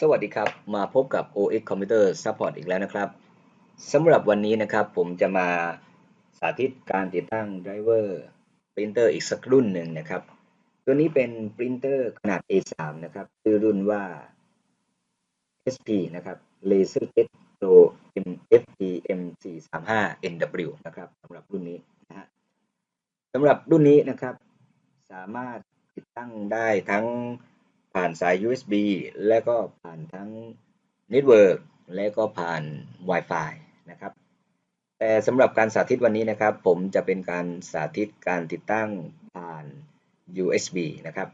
สวัสดีครับ มาพบกับ OX Computer Support อีกแล้วนะครับสำหรับวันนี้นะครับผมจะมาสาธิตการติดตั้งไดรเวอร์ปรินเตอร์อีกสักรุ่นหนึ่งนะครับ ตัวนี้เป็นปรินเตอร์ขนาด A3 นะครับชื่อรุ่นว่า SP นะครับ LaserJet Pro MFT M435 NW นะครับสำหรับรุ่นนี้นะฮะสำหรับรุ่นนี้นะครับ สามารถติดตั้งได้ทั้ง ผ่านสาย USB และก็ผ่านทั้ง Network และก็ผ่าน Wi-Fi นะครับแต่สำหรับการสาธิตวันนี้นะครับ ผมจะเป็นการสาธิตการติดตั้งผ่าน USB นะครับ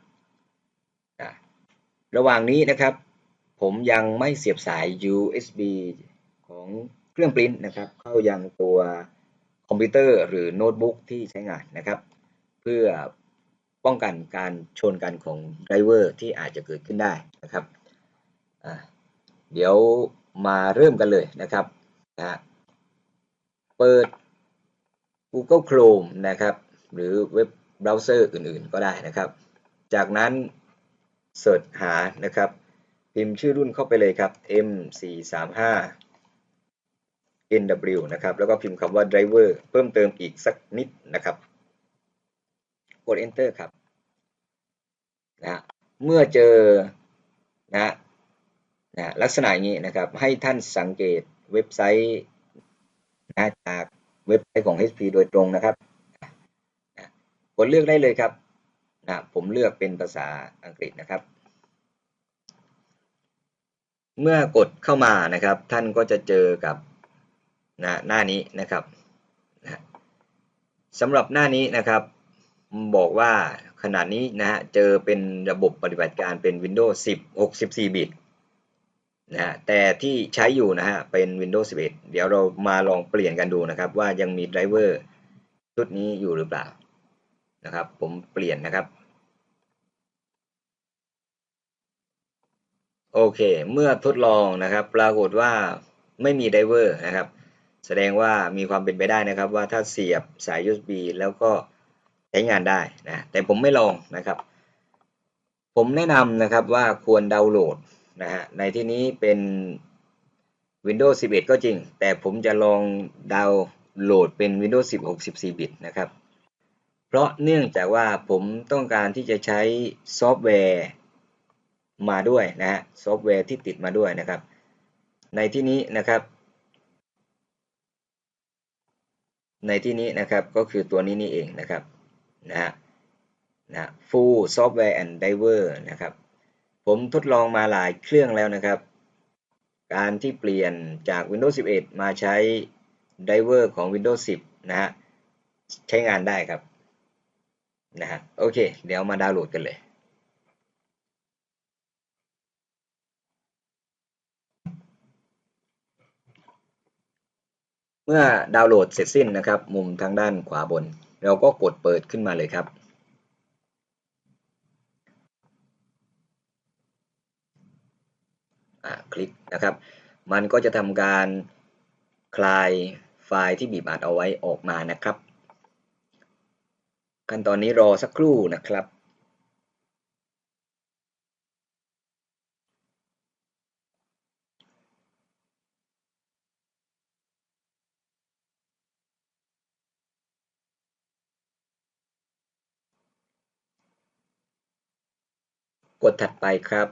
ระหว่างนี้นะครับ ผมยังไม่เสียบสาย USB ของเครื่องปริ้นนะครับ เข้ายังตัวคอมพิวเตอร์หรือโน้ตบุ๊กที่ใช้งานนะครับ เพื่อ ป้องกันการชนกันของไดรเวอร์ที่อาจจะเกิดขึ้นได้นะครับเดี๋ยวมาเริ่มกันเลยนะครับนะเปิด Google Chrome นะครับ หรือเว็บเบราว์เซอร์อื่นๆก็ได้นะครับ จากนั้นเสิร์ชหานะครับ พิมพ์ชื่อรุ่นเข้าไปเลยครับ M435 NW นะครับ แล้วก็พิมพ์คำว่า driver เพิ่มเติมอีกสักนิดนะครับ ด enter ครับนะเมื่อเจอนะนะลักษณะอย่างนี้นะครับ ให้ท่านสังเกตเว็บไซต์นะจากเว็บไซต์ของ HP โดยตรงนะครับนะกดเลือกได้เลยครับนะผมเลือกเป็นภาษาอังกฤษนะครับ เมื่อกดเข้ามานะครับ ท่านก็จะเจอกับนะหน้านี้นะครับนะสำหรับหน้านี้นะครับ บอกว่าขนาดนี้นะฮะเจอเป็นระบบปฏิบัติการเป็น Windows 10 64 บิตนะฮะแต่ที่ใช้อยู่นะฮะเป็น Windows 11 เดี๋ยวเรามาลองเปลี่ยนกันดูนะครับ ว่ายังมีไดรเวอร์ชุดนี้อยู่หรือเปล่านะครับ ผมเปลี่ยนนะครับ โอเค เมื่อทดลองนะครับ ปรากฏว่าไม่มีไดรเวอร์นะครับ แสดงว่ามีความเป็นไปได้นะครับ ว่าถ้าเสียบสาย USB แล้วก็ ใช้งานได้นะแต่ผมไม่ลองนะครับ ผมแนะนำนะครับว่าควรดาวน์โหลดนะฮะในที่นี้เป็น Windows 11 ก็จริง แต่ผมจะลองดาวน์โหลดเป็น Windows 10 64บิตนะครับ เพราะเนื่องจากว่าผมต้องการที่จะใช้ซอฟต์แวร์มาด้วยนะฮะซอฟต์แวร์ที่ติดมาด้วยนะครับ ในที่นี้นะครับ ในที่นี้นะครับก็คือตัวนี้นี่เองนะครับ นะฮะนะ full software and driver นะครับ ผมทดลองมาหลายเครื่องแล้วนะครับ การที่เปลี่ยนจาก Windows 11 มาใช้ driver ของ Windows 10 นะฮะ ใช้งานได้ครับ นะฮะ โอเค เดี๋ยวมาดาวน์โหลดกันเลยเมื่อดาวน์โหลดเสร็จสิ้นนะครับ มุมทางด้านขวาบน เราก็กดเปิดขึ้นมาเลยครับ คลิกนะครับ มันก็จะทำการคลายไฟล์ที่บีบอัดเอาไว้ออกมานะครับ ขั้นตอนนี้รอสักครู่นะครับ กดถัดไปครับ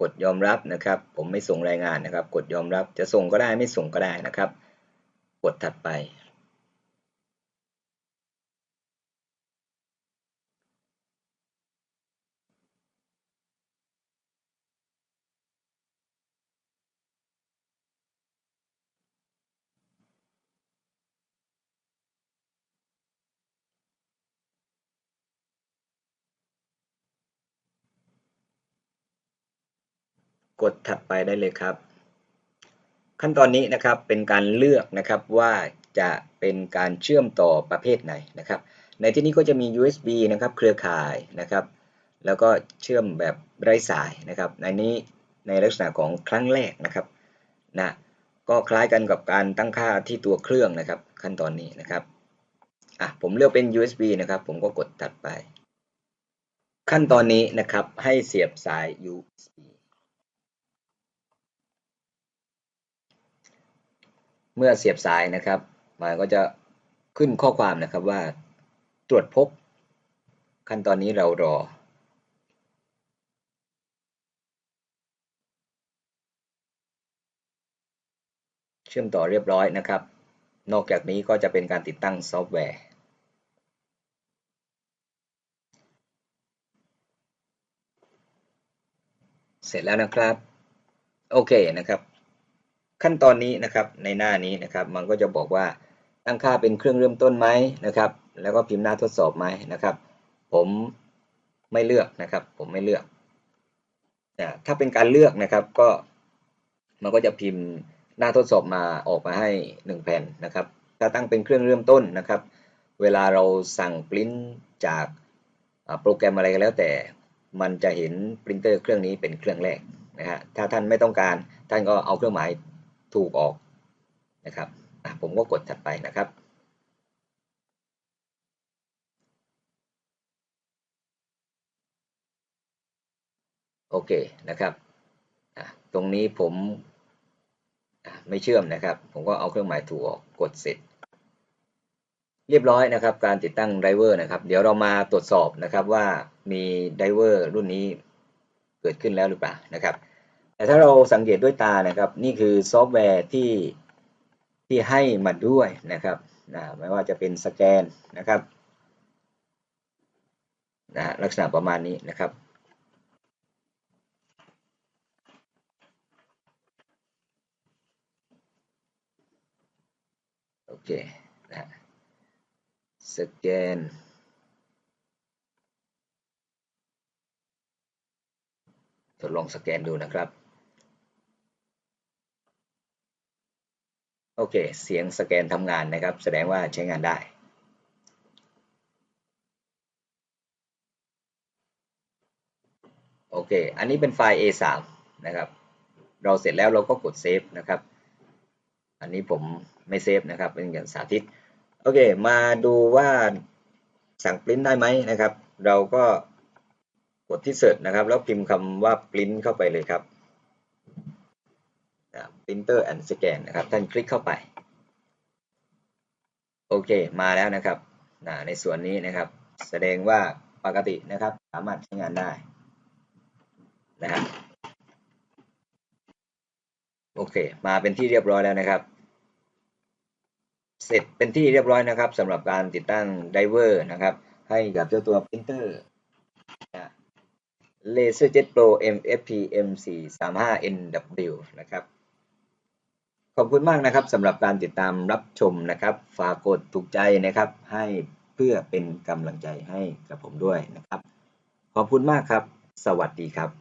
กดยอมรับนะครับ ผมไม่ส่งรายงานนะครับ กดยอมรับจะส่งก็ได้ไม่ส่งก็ได้นะครับ กดถัดไป กดถัดไปได้เลยครับ ขั้นตอนนี้นะครับเป็นการเลือกนะครับว่าจะเป็นการเชื่อมต่อประเภทไหนนะครับ ในที่นี้ก็จะมี USB นะครับเครือข่ายนะครับ แล้วก็เชื่อมแบบไร้สายนะครับในนี้ในลักษณะของครั้งแรกนะครับนะก็คล้ายกันกับการตั้งค่าที่ตัวเครื่องนะครับ ขั้นตอนนี้นะครับอะผมเลือกเป็น USB นะครับ ผมก็กดถัดไป ขั้นตอนนี้นะครับให้เสียบสาย USB เมื่อเสียบสายนะครับ มันก็จะขึ้นข้อความนะครับว่าตรวจพบ ขั้นตอนนี้เรารอ เชื่อมต่อเรียบร้อยนะครับ นอกจากนี้ก็จะเป็นการติดตั้งซอฟต์แวร์เสร็จแล้วนะครับ โอเคนะครับ ขั้นตอนนี้นะครับในหน้านี้นะครับ มันก็จะบอกว่าตั้งค่าเป็นเครื่องเริ่มต้นไหมนะครับ แล้วก็พิมพ์หน้าทดสอบไหมนะครับ ผมไม่เลือกนะครับ ผมไม่เลือกนะถ้าเป็นการเลือกนะครับก็มันก็จะพิมพ์หน้าทดสอบมาออกมาให้ 1 แผ่นนะครับ ถ้าตั้งเป็นเครื่องเริ่มต้นนะครับ เวลาเราสั่งปริ้นจากโปรแกรมอะไรก็แล้วแต่ มันจะเห็นปรินเตอร์เครื่องนี้เป็นเครื่องแรกนะฮะถ้าท่านไม่ต้องการท่านก็เอาเครื่องหมาย ถูกออกนะครับผมก็กดถัดไปนะครับ โอเคนะครับตรงนี้ผมไม่เชื่อมนะครับ ผมก็เอาเครื่องหมายถูกออกกดเสร็จ เรียบร้อยนะครับ การติดตั้งไดเวอร์นะครับ เดี๋ยวเรามาตรวจสอบนะครับว่ามีไดเวอร์รุ่นนี้เกิดขึ้นแล้วหรือเปล่านะครับ แต่ถ้าเราสังเกตด้วยตานะครับ นี่คือซอฟต์แวร์ที่ที่ให้มาด้วยนะครับนะไม่ว่าจะเป็นสแกนนะครับนะลักษณะประมาณนี้นะครับโอเคนะสแกนทดลองสแกนดูนะครับ โอเค เสียงสแกนทำงานนะครับ แสดงว่าใช้งานได้ โอเค อันนี้เป็นไฟล์ A3 นะครับ เราเสร็จแล้วเราก็กดเซฟนะครับ อันนี้ผมไม่เซฟนะครับ เป็นอย่างสาธิต โอเค มาดูว่าสั่งปริ้นได้ไหมนะครับ เราก็กดที่เสิร์ชนะครับ แล้วพิมพ์คำว่าปริ้นเข้าไปเลยครับ printer and scan นะครับ ท่านคลิกเข้าไป โอเค มาแล้วนะครับ ในส่วนนี้นะครับ แสดงว่าปกตินะครับ สามารถใช้งานได้นะครับโอเค มาเป็นที่เรียบร้อยแล้วนะครับ เสร็จเป็นที่เรียบร้อยนะครับสำหรับการติดตั้งไดเวอร์นะครับ ให้กับเจ้าตัวพิมพ์เตอร์ LaserJet Pro MFP M435NW นะครับ ขอบคุณมากนะครับสำหรับการติดตามรับชมนะครับ ฝากกดถูกใจนะครับ ให้เพื่อเป็นกำลังใจให้กับผมด้วยนะครับ ขอบคุณมากครับ สวัสดีครับ